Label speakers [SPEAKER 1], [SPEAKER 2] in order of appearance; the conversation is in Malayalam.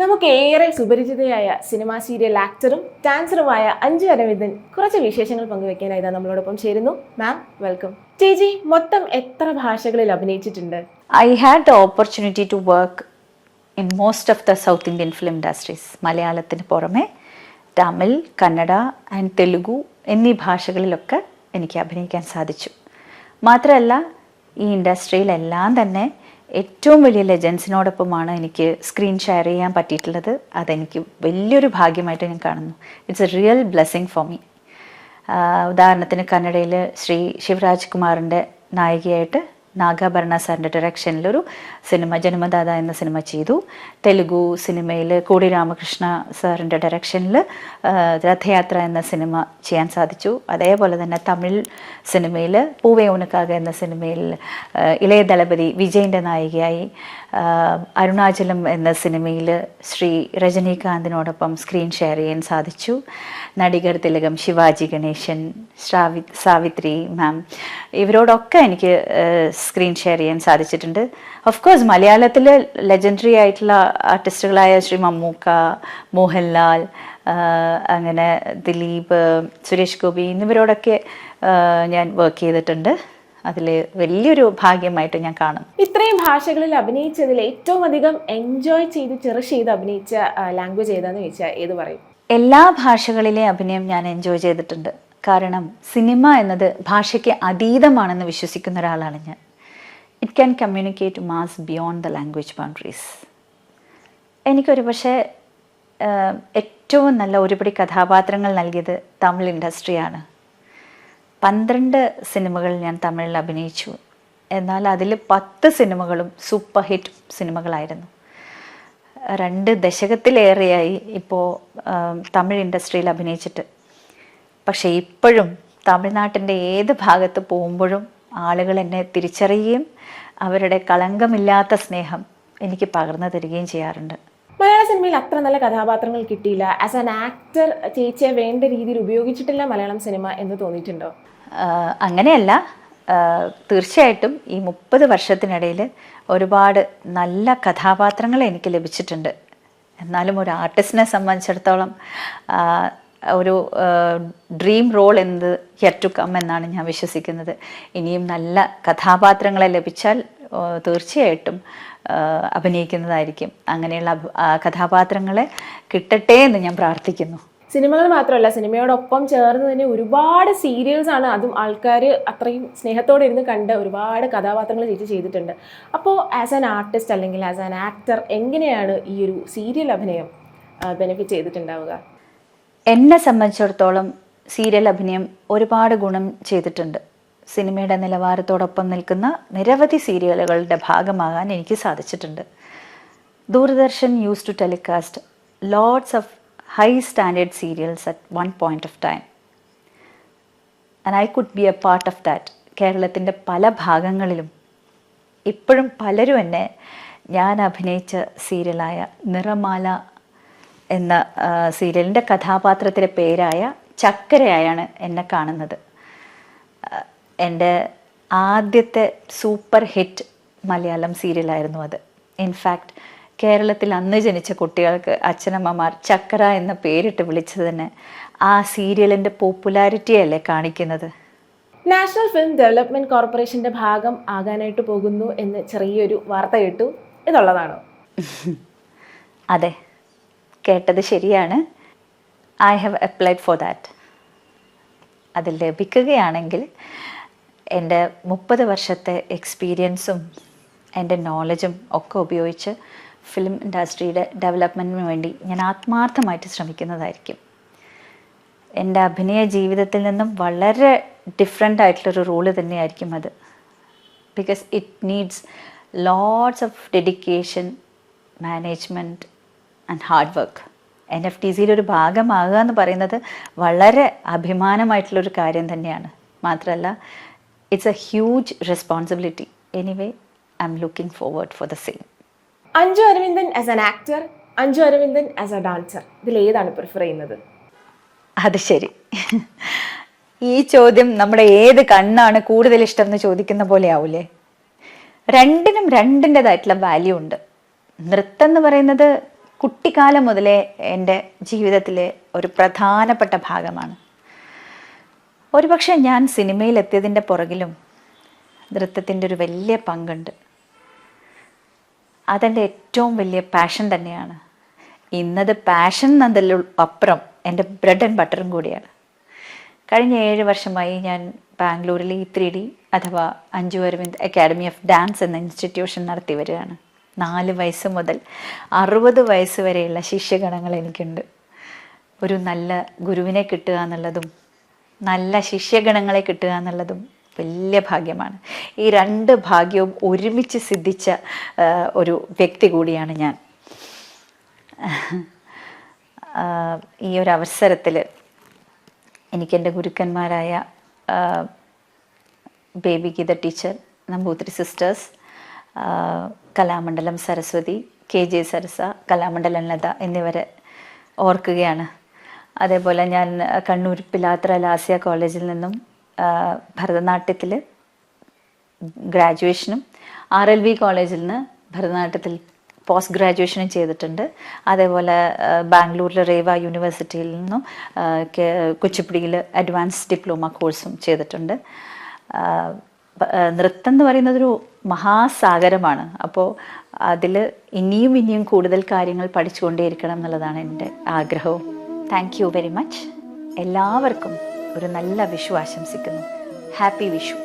[SPEAKER 1] നമുക്ക് ഏറെ സുപരിചിതയായ സിനിമാ സീരിയൽ ആക്ടറും ഡാൻസറുമായ അഞ്ജു അരവിന്ദൻ കുറച്ച് വിശേഷങ്ങൾ പങ്കുവെക്കാനായി നമ്മളോടൊപ്പം ചേരുന്നു. മാം വെൽക്കം ചേച്ചി മൊത്തം എത്ര ഭാഷകളിൽ അഭിനയിച്ചിട്ടുണ്ട്?
[SPEAKER 2] I had the opportunity to work in most of the South Indian film industries മലയാളത്തിന് പുറമെ തമിഴ് കന്നഡ ആൻഡ് തെലുഗു എന്നീ ഭാഷകളിലൊക്കെ എനിക്ക് അഭിനയിക്കാൻ സാധിച്ചു. മാത്രമല്ല ഈ ഇൻഡസ്ട്രിയിലെല്ലാം തന്നെ ഏറ്റവും വലിയ ലെജൻസിനോടൊപ്പമാണ് എനിക്ക് സ്ക്രീൻ ഷെയർ ചെയ്യാൻ പറ്റിയിട്ടുള്ളത്. അതെനിക്ക് വലിയൊരു ഭാഗ്യമായിട്ട് ഞാൻ കാണുന്നു. It's a real blessing for me ഉദാഹരണത്തിന് കന്നഡയിൽ ശ്രീ ശിവരാജ് കുമാറിന്റെ നായികയായിട്ട് നാഗാഭരണ സാറിന്റെ ഡയറക്ഷനിലൊരു സിനിമ ജന്മദാത എന്ന സിനിമ ചെയ്തു. തെലുഗു സിനിമയിൽ കോടി രാമകൃഷ്ണ സാറിന്റെ ഡയറക്ഷനിൽ രഥയാത്ര എന്ന സിനിമ ചെയ്യാൻ സാധിച്ചു. അതേപോലെ തന്നെ തമിഴ് സിനിമയിൽ പൂവേ ഉനക്കാക എന്ന സിനിമയിൽ ഇളയ ദളപതി വിജയിന്റെ നായികയായി അരുണാചലം എന്ന സിനിമയിൽ ശ്രീ രജനീകാന്തിനോടൊപ്പം സ്ക്രീൻ ഷെയർ ചെയ്യാൻ സാധിച്ചു. നടികർ തിലകം ശിവാജി ഗണേശൻ ശ്രാവി സാവിത്രി മാം ഇവരോടൊക്കെ എനിക്ക് സ്ക്രീൻ ഷെയർ ചെയ്യാൻ സാധിച്ചിട്ടുണ്ട്. ഓഫ് കോഴ്സ് മലയാളത്തിൽ ലെജൻഡറി ആയിട്ടുള്ള ആർട്ടിസ്റ്റുകളായ ശ്രീ മമ്മൂക്ക മോഹൻലാൽ അങ്ങനെ ദിലീപ് സുരേഷ് ഗോപി എന്നിവരോടൊക്കെ ഞാൻ വർക്ക് ചെയ്തിട്ടുണ്ട്. അതിൽ വലിയൊരു ഭാഗ്യമായിട്ട് ഞാൻ കാണും
[SPEAKER 1] ഇത്രയും ഭാഷകളിൽ അഭിനയിച്ചതിൽ ഏറ്റവും അധികം എൻജോയ് ചെയ്ത് ചെറിഷ് ചെയ്ത് അഭിനയിച്ച ലാംഗ്വേജ് ഏതാന്ന് ചോദിച്ചാൽ ഏത് പറയും?
[SPEAKER 2] എല്ലാ ഭാഷകളിലെ അഭിനയം ഞാൻ എൻജോയ് ചെയ്തിട്ടുണ്ട്. കാരണം സിനിമ എന്നത് ഭാഷയ്ക്ക് അതീതമാണെന്ന് വിശ്വസിക്കുന്ന ഒരാളാണ് ഞാൻ. It can communicate mass beyond the language boundaries എനിക്കൊരു പക്ഷേ ഏറ്റവും നല്ല ഒരുപടി കഥാപാത്രങ്ങൾ നൽകിയത് തമിഴ് ഇൻഡസ്ട്രിയാണ്. പന്ത്രണ്ട് സിനിമകൾ ഞാൻ തമിഴിൽ അഭിനയിച്ചു. എന്നാൽ അതിൽ പത്ത് സിനിമകളും സൂപ്പർ ഹിറ്റ് സിനിമകളായിരുന്നു. രണ്ട് ദശകത്തിലേറെയായി ഇപ്പോൾ തമിഴ് ഇൻഡസ്ട്രിയിൽ അഭിനയിച്ചിട്ട്. പക്ഷേ ഇപ്പോഴും തമിഴ്നാട്ടിന്റെ ഏത് ഭാഗത്ത് പോകുമ്പോഴും ആളുകൾ എന്നെ തിരിച്ചറിയുകയും അവരുടെ കളങ്കമില്ലാത്ത സ്നേഹം എനിക്ക് പകർന്നു തരികയും ചെയ്യാറുണ്ട്.
[SPEAKER 1] മലയാള സിനിമയിൽ അത്ര നല്ല കഥാപാത്രങ്ങൾ കിട്ടിയില്ല. ആസ് ആൻ ആക്ടർ ചേച്ചിയെ വേണ്ട രീതിയിൽ ഉപയോഗിച്ചിട്ടില്ല മലയാളം സിനിമ എന്ന് തോന്നിയിട്ടുണ്ടോ?
[SPEAKER 2] അങ്ങനെയല്ല. തീർച്ചയായിട്ടും ഈ മുപ്പത് വർഷത്തിനിടയിൽ ഒരുപാട് നല്ല കഥാപാത്രങ്ങൾ എനിക്ക് ലഭിച്ചിട്ടുണ്ട്. എന്നാലും ഒരു ആർട്ടിസ്റ്റിനെ സംബന്ധിച്ചിടത്തോളം ഒരു ഡ്രീം റോൾ എന്ത് യെറ്റ് ടു കം എന്നാണ് ഞാൻ വിശ്വസിക്കുന്നത്. ഇനിയും നല്ല കഥാപാത്രങ്ങളെ ലഭിച്ചാൽ തീർച്ചയായിട്ടും അഭിനയിക്കുന്നതായിരിക്കും. അങ്ങനെയുള്ള കഥാപാത്രങ്ങളെ കിട്ടട്ടെ എന്ന് ഞാൻ പ്രാർത്ഥിക്കുന്നു.
[SPEAKER 1] സിനിമകൾ മാത്രമല്ല സിനിമയോടൊപ്പം ചേർന്ന് തന്നെ ഒരുപാട് സീരിയൽസ് ആണ് അതും ആൾക്കാർ അത്രയും സ്നേഹത്തോടെ ഇരുന്ന് കണ്ട് ഒരുപാട് കഥാപാത്രങ്ങൾ ചേച്ചി ചെയ്തിട്ടുണ്ട്. അപ്പോൾ ആസ് ആൻ ആർട്ടിസ്റ്റ് അല്ലെങ്കിൽ ആസ് ആൻ ആക്ടർ എങ്ങനെയാണ് ഈ ഒരു സീരിയൽ അഭിനയം ബെനിഫിറ്റ് ചെയ്തിട്ടുണ്ടാവുക?
[SPEAKER 2] എന്നെ സംബന്ധിച്ചിടത്തോളം സീരിയൽ അഭിനയം ഒരുപാട് ഗുണം ചെയ്തിട്ടുണ്ട്. സിനിമയുടെ നിലവാരത്തോടൊപ്പം നിൽക്കുന്ന നിരവധി സീരിയലുകളുടെ ഭാഗമാകാൻ എനിക്ക് സാധിച്ചിട്ടുണ്ട്. Doordarshan use to telecast loads of high standard serials at one point of time and I could be a part of that കേരളത്തിന്റെ പല ഭാഗങ്ങളിലും ഇപ്പോഴും പലരും എന്നെ ഞാൻ അഭിനയിച്ച സീരിയലായ നിറമാല എന്ന സീരിയലിന്റെ കഥാപാത്രത്തിന്റെ പേരായ ചക്കരയായാണ് എന്നെ കാണുന്നത്. എന്റെ ആദ്യത്തെ സൂപ്പർ ഹിറ്റ് മലയാളം സീരിയലായിരുന്നു അത്. ഇൻഫാക്റ്റ് കേരളത്തിൽ അന്ന് ജനിച്ച കുട്ടികൾക്ക് അച്ഛനമ്മമാർ ചക്കര എന്ന പേരിട്ട് വിളിച്ചത് തന്നെ ആ സീരിയലിന്റെ പോപ്പുലാരിറ്റിയല്ലേ കാണിക്കുന്നത്.
[SPEAKER 1] നാഷണൽ ഫിലിം ഡെവലപ്മെന്റ് കോർപ്പറേഷന്റെ ഭാഗം ആകാനായിട്ട് പോകുന്നു എന്ന് ചെറിയൊരു വാർത്ത കേട്ടു എന്നുള്ളതാണോ.
[SPEAKER 2] അതെ കേട്ടത് ശരിയാണ്. I have applied for that അത് ലഭിക്കുകയാണെങ്കിൽ എന്റെ മുപ്പത് വർഷത്തെ എക്സ്പീരിയൻസും എന്റെ നോളജും ഒക്കെ ഉപയോഗിച്ച് ഫിലിം ഇൻഡസ്ട്രിയുടെ ഡെവലപ്മെന്റിന് വേണ്ടി ഞാൻ ആത്മാർത്ഥമായിട്ട് ശ്രമിക്കുന്നതായിരിക്കും. എന്റെ അഭിനയ ജീവിതത്തിൽ നിന്നും വളരെ ഡിഫറെന്റ് ആയിട്ടുള്ളൊരു റോൾ തന്നെയായിരിക്കും അത്. Because it needs lots of dedication management and hard work N F T സിയിലൊരു ഭാഗമാകുക എന്ന് പറയുന്നത് വളരെ അഭിമാനമായിട്ടുള്ളൊരു കാര്യം തന്നെയാണ്. മാത്രമല്ല it's a huge responsibility anyway I'm looking forward for the same
[SPEAKER 1] Anju Aravindan as an actor Anju Aravindan as a dancer ഇതിൽ ഏതാണ് പ്രിഫർ ചെയ്യുന്നത്?
[SPEAKER 2] അത് ശരി. ഈ ചോദ്യം നമ്മുടെ ഏത് കണ്ണാണ് കൂടുതൽ ഇഷ്ടം എന്ന് ചോദിക്കുന്ന പോലെ ആവൂലേ? രണ്ടിനും രണ്ടിന്റെതായിട്ടുള്ള വാല്യൂ ഉണ്ട്. നൃത്തം എന്ന് പറയുന്നത് കുട്ടിക്കാലം മുതലേ എന്റെ ജീവിതത്തിലെ ഒരു പ്രധാനപ്പെട്ട ഭാഗമാണ്. ഒരുപക്ഷെ ഞാൻ സിനിമയിൽ എത്തിയതിന്റെ പുറകിലും നൃത്തത്തിന്റെ ഒരു വലിയ പങ്കുണ്ട്. അതെന്റെ ഏറ്റവും വലിയ പാഷൻ തന്നെയാണ്. ഇന്നത് പാഷൻ എന്നതിലും അപ്പുറം എന്റെ ബ്രെഡ് ആൻഡ് ബട്ടറും കൂടിയാണ്. കഴിഞ്ഞ ഏഴ് വർഷമായി ഞാൻ ബാംഗ്ലൂരിൽ ഈ ത്രീ ഡി അഥവാ Anju Aravind academy of dance എന്ന ഇൻസ്റ്റിറ്റ്യൂഷൻ നടത്തി വരികയാണ്. നാല് വയസ്സ് മുതൽ അറുപത് വയസ്സ് വരെയുള്ള ശിഷ്യഗണങ്ങൾ എനിക്കുണ്ട്. ഒരു നല്ല ഗുരുവിനെ കിട്ടുക എന്നുള്ളതും നല്ല ശിഷ്യഗണങ്ങളെ കിട്ടുക എന്നുള്ളതും വലിയ ഭാഗ്യമാണ്. ഈ രണ്ട് ഭാഗ്യവും ഒരുമിച്ച് സിദ്ധിച്ച ഒരു വ്യക്തി കൂടിയാണ് ഞാൻ. ഈ ഒരു അവസരത്തിൽ എനിക്കെന്റെ ഗുരുക്കന്മാരായ Baby Geetha teacher Namboothiri sisters Kalamandalam Saraswathi K J Sarasa Kalamandalam Latha എന്നിവരെ ഓർക്കുകയാണ്. അതേപോലെ ഞാൻ കണ്ണൂർ പിലാത്ര ലാസിയ കോളേജിൽ നിന്നും ഭരതനാട്യത്തിൽ ഗ്രാജുവേഷനും ആർ എൽ വി കോളേജിൽ നിന്ന് ഭരതനാട്യത്തിൽ പോസ്റ്റ് ഗ്രാജുവേഷനും ചെയ്തിട്ടുണ്ട്. അതേപോലെ ബാംഗ്ലൂരിലെ റേവ യൂണിവേഴ്സിറ്റിയിൽ നിന്നും കുച്ചിപ്പുടിയിൽ അഡ്വാൻസ് ഡിപ്ലോമ കോഴ്സും ചെയ്തിട്ടുണ്ട്. നൃത്തം എന്ന് പറയുന്നതൊരു മഹാസാഗരമാണ്. അപ്പോൾ അതിൽ ഇനിയും ഇനിയും കൂടുതൽ കാര്യങ്ങൾ പഠിച്ചുകൊണ്ടേയിരിക്കണം എന്നുള്ളതാണ് എന്റെ ആഗ്രഹവും. താങ്ക് യു വെരി മച്ച് എല്ലാവർക്കും ഒരു നല്ല വിഷു ആശംസിക്കുന്നു. ഹാപ്പി വിഷു.